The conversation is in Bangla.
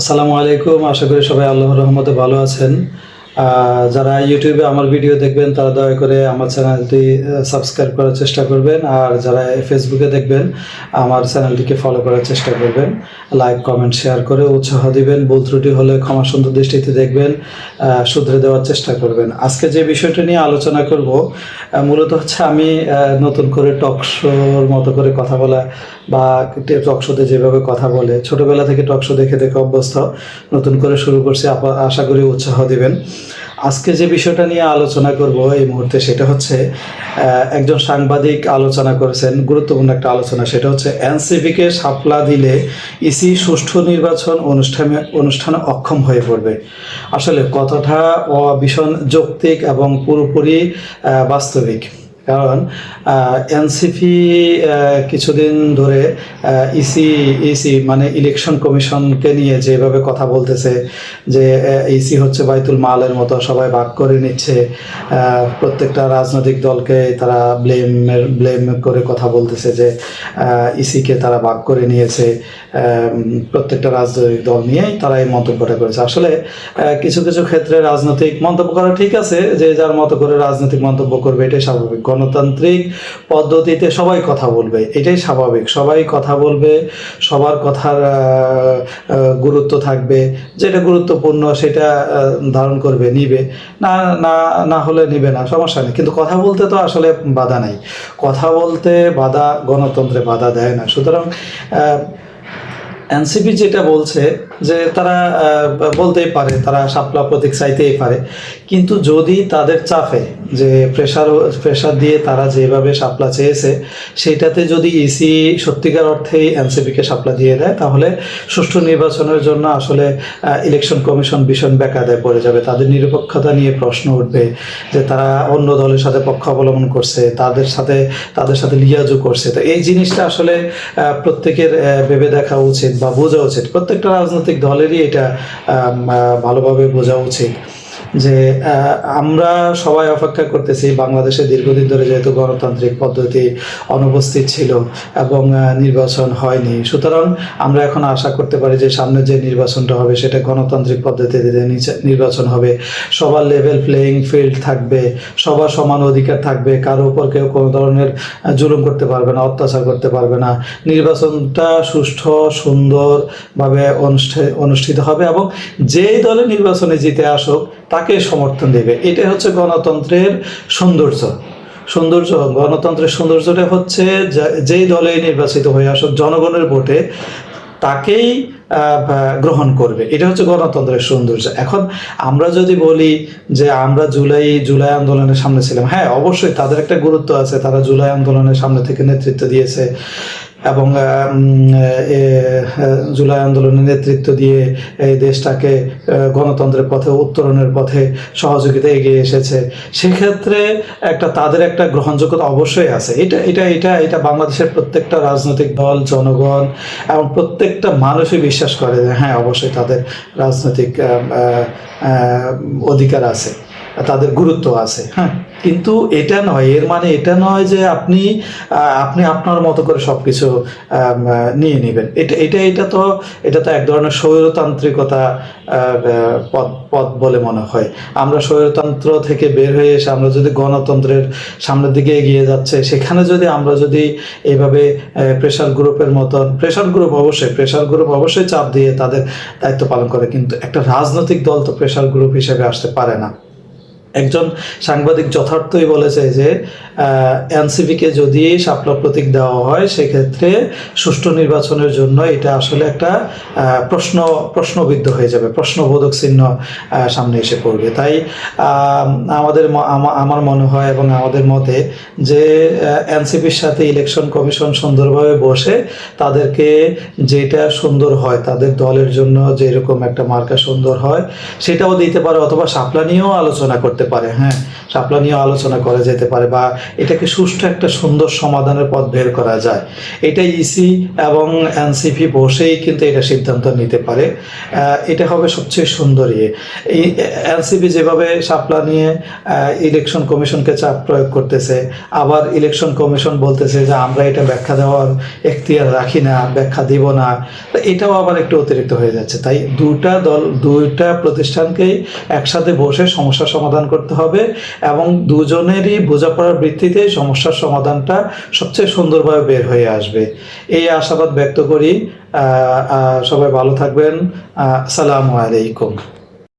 আসসালামু আলাইকুম। আশা করি সবাই আল্লাহর রহমতে ভালো আছেন। যারা ইউটিউবে আমার ভিডিও দেখবেন, তারা দয়া করে আমার চ্যানেলটি সাবস্ক্রাইব করার চেষ্টা করবেন। আর যারা ফেসবুকে দেখবেন, আমার চ্যানেলটিকে ফলো করার চেষ্টা করবেন। লাইক কমেন্ট শেয়ার করে উৎসাহ দিবেন। ভুল ত্রুটি হলে ক্ষমা সুন্দর দৃষ্টিতে দেখবেন শুধরে দেওয়ার চেষ্টা করবেন। আজকে যে বিষয়টা নিয়ে আলোচনা করব মূলত হচ্ছে আমি নতুন করে টক শোর মতো করে কথা বলা বা টক শোতে যেভাবে কথা বলে, ছোটবেলা থেকে টক শো দেখে দেখে অভ্যস্ত, নতুন করে শুরু করছি আশা করি উৎসাহ দিবেন। আজকে যে বিষয়টা নিয়ে আলোচনা করব এই মুহূর্তে সেটা হচ্ছে একজন সাংবাদিক আলোচনা করেছেন, গুরুত্বপূর্ণ একটা আলোচনা, সেটা হচ্ছে এনসিপিকে সাপলা দিলে ইসি সুষ্ঠু নির্বাচন অনুষ্ঠানে অনুষ্ঠানে অক্ষম হয়ে পড়বে। আসলে কথাটা ভীষণ যৌক্তিক এবং পুরোপুরি বাস্তবিক। কারণ এনসিপি কিছুদিন ধরে ইসি ইসি মানে ইলেকশন কমিশনকে নিয়ে যেভাবে কথা বলতেছে যে ইসি হচ্ছে বাইতুল মালের মতো, সবাই ভাগ করে নিচ্ছে প্রত্যেকটা রাজনৈতিক দলকে তারা ব্লেমের ব্লেম করে কথা বলতেছে যে ইসিকে তারা ভাগ করে নিয়েছে প্রত্যেকটা রাজনৈতিক দল নিয়েই তারা এই মন্তব্যটা করেছে। আসলে কিছু কিছু ক্ষেত্রে রাজনৈতিক মন্তব্য করা ঠিক আছে, যে যার মতো করে রাজনৈতিক মন্তব্য করবে এটাই স্বাভাবিক। গণতান্ত্রিক পদ্ধতিতে সবাই কথা বলবে, এটাই স্বাভাবিক। সবাই কথা বলবে, সবার কথার গুরুত্ব থাকবে। যেটা গুরুত্বপূর্ণ সেটা ধারণ করবে, নিবে। না না না হলে নিবে না, সমস্যা নেই। কিন্তু কথা বলতে তো আসলে বাধা নাই। কথা বলতে বাধা, গণতন্ত্রে বাধা দেয় না। সুতরাং এনসিপি যেটা বলছে যে তারা বলতেই পারে, তারা সাপলা প্রতীক চাইতেই পারে। কিন্তু যদি তাদের চাপে যে প্রেশার প্রেশার দিয়ে তারা যেভাবে সাপলা চেয়েছে, সেইটাতে যদি ইসি সত্যিকার অর্থেই এনসিপিকে সাপলা দিয়ে দেয়, তাহলে সুষ্ঠু নির্বাচনের জন্য আসলে ইলেকশন কমিশন ভীষণ বেকায়দায় পড়ে যাবে। তাদের নিরপেক্ষতা নিয়ে প্রশ্ন উঠবে যে তারা অন্য দলের সাথে পক্ষ অবলম্বন করছে, তাদের সাথে তাদের সাথে লিয়াজু করছে। তো এই জিনিসটা আসলে প্রত্যেকের ভেবে দেখা উচিত বা বোঝা উচিত। প্রত্যেকটা রাজনৈতিক দলেরই এটা ভালোভাবে বোঝা উচিত। যে আমরা সবাই অপেক্ষা করতেছি বাংলাদেশে দীর্ঘদিন ধরে যেহেতু গণতান্ত্রিক পদ্ধতি অনুপস্থিত ছিল এবং নির্বাচন হয়নি। সুতরাং আমরা এখন আশা করতে পারি যে সামনে যে নির্বাচনটা হবে সেটা গণতান্ত্রিক পদ্ধতিতে নির্বাচন হবে, সবার লেভেল প্লেয়িং ফিল্ড থাকবে, সবার সমান অধিকার থাকবে, কারও উপর কেউ কোনো ধরনের জুলুম করতে পারবে না, অত্যাচার করতে পারবে না। নির্বাচনটা সুষ্ঠু, সুন্দরভাবে অনুষ্ঠে- অনুষ্ঠিত হবে এবং যেই দলে নির্বাচনে জিতে আসুক, তাকে সমর্থন দেবে? এটাই হচ্ছে গণতন্ত্রের সৌন্দর্য। সৌন্দর্য, গণতন্ত্রের সৌন্দর্যটা হচ্ছে যেই দলে নির্বাচিত হয়ে আসুক জনগণের ভোটে তাকেই গ্রহণ করবে। এটা হচ্ছে গণতন্ত্রের সৌন্দর্য। এখন আমরা যদি বলি যে আমরা জুলাই জুলাই আন্দোলনের সামনে ছিলাম হ্যাঁ অবশ্যই তাদের একটা গুরুত্ব আছে। তারা জুলাই আন্দোলনের সামনে থেকে নেতৃত্ব দিয়েছে। এবং জুলাই আন্দোলনের নেতৃত্ব দিয়ে এই দেশটাকে গণতন্ত্রের পথে, উত্তরণের পথে সহযোগিতা এগিয়ে এসেছে। সেক্ষেত্রে একটা, তাদের একটা গ্রহণযোগ্যতা অবশ্যই আছে। এটা এটা এটা এটা বাংলাদেশের প্রত্যেকটা রাজনৈতিক দল, জনগণ এবং প্রত্যেকটা মানুষই বিশ্বাস করে যে হ্যাঁ অবশ্যই তাদের রাজনৈতিক অধিকার আছে। তাদের গুরুত্ব আছে। হ্যাঁ। কিন্তু এটা নয় এর মানে এটা নয় যে আপনি আপনি আপনার মতো করে সব কিছু নিয়ে নেবেন। এটা এটা এটা তো এটা তো এক ধরনের স্বৈরতান্ত্রিকতা পথ পথ বলে মনে হয়। আমরা স্বৈরতন্ত্র থেকে বের হয়ে এসে আমরা যদি গণতন্ত্রের সামনের দিকে এগিয়ে যাচ্ছে সেখানে যদি আমরা যদি এইভাবে প্রেশার গ্রুপের মতন প্রেশার গ্রুপ অবশ্যই প্রেশার গ্রুপ অবশ্যই চাপ দিয়ে তাদের দায়িত্ব পালন করে কিন্তু একটা রাজনৈতিক দল তো প্রেশার গ্রুপ হিসেবে আসতে পারে না। একজন সাংবাদিক যথার্থই বলেছে যে এনসিপিকে যদি শাপলা প্রতীক দেওয়া হয়, সেক্ষেত্রে সুষ্ঠু নির্বাচনের জন্য এটা আসলে একটা প্রশ্ন, প্রশ্নবিদ্ধ হয়ে যাবে, প্রশ্নবোধক চিহ্ন সামনে এসে পড়বে। তাই আমাদের আমার মনে হয় এবং আমাদের মতে যে এনসিপির সাথে ইলেকশন কমিশন সুন্দরভাবে বসে তাদেরকে যেটা সুন্দর হয়, তাদের দলের জন্য যেরকম একটা মার্কা সুন্দর হয়, সেটাও দিতে পারে অথবা শাপলা নিয়েও আলোচনা করতে করতে পারে হ্যাঁ? শাপলা নিয়ে আলোচনা করা যেতে পারে বা এটাকে সুষ্ঠু একটা সুন্দর সমাধানের পথ বের করা যায়। এটা ইসি এবং এনসিপি বসেই কিন্তু এটা সিদ্ধান্ত নিতে পারে। এটা হবে সবচেয়ে সুন্দর। ইয়ে এনসিপি যেভাবে শাপলা নিয়ে ইলেকশন কমিশনকে চাপ প্রয়োগ করতেছে, আবার ইলেকশন কমিশন বলতেছে যে আমরা এটা ব্যাখ্যা দেওয়ার এখতিয়ার রাখি না, ব্যাখ্যা দিব না এটাও আবার একটু অতিরিক্ত হয়ে যাচ্ছে। তাই দুটা দল, দুইটা প্রতিষ্ঠানকেই একসাথে বসে সমস্যার সমাধান করতে হবে এবং দুজনেরই বোঝাপড়ার ভিত্তিতে সমস্যার সমাধানটা সবচেয়ে সুন্দরভাবে বের হয়ে আসবে। এই আশাবাদ ব্যক্ত করি। সবাই ভালো থাকবেন। আসসালামু আলাইকুম।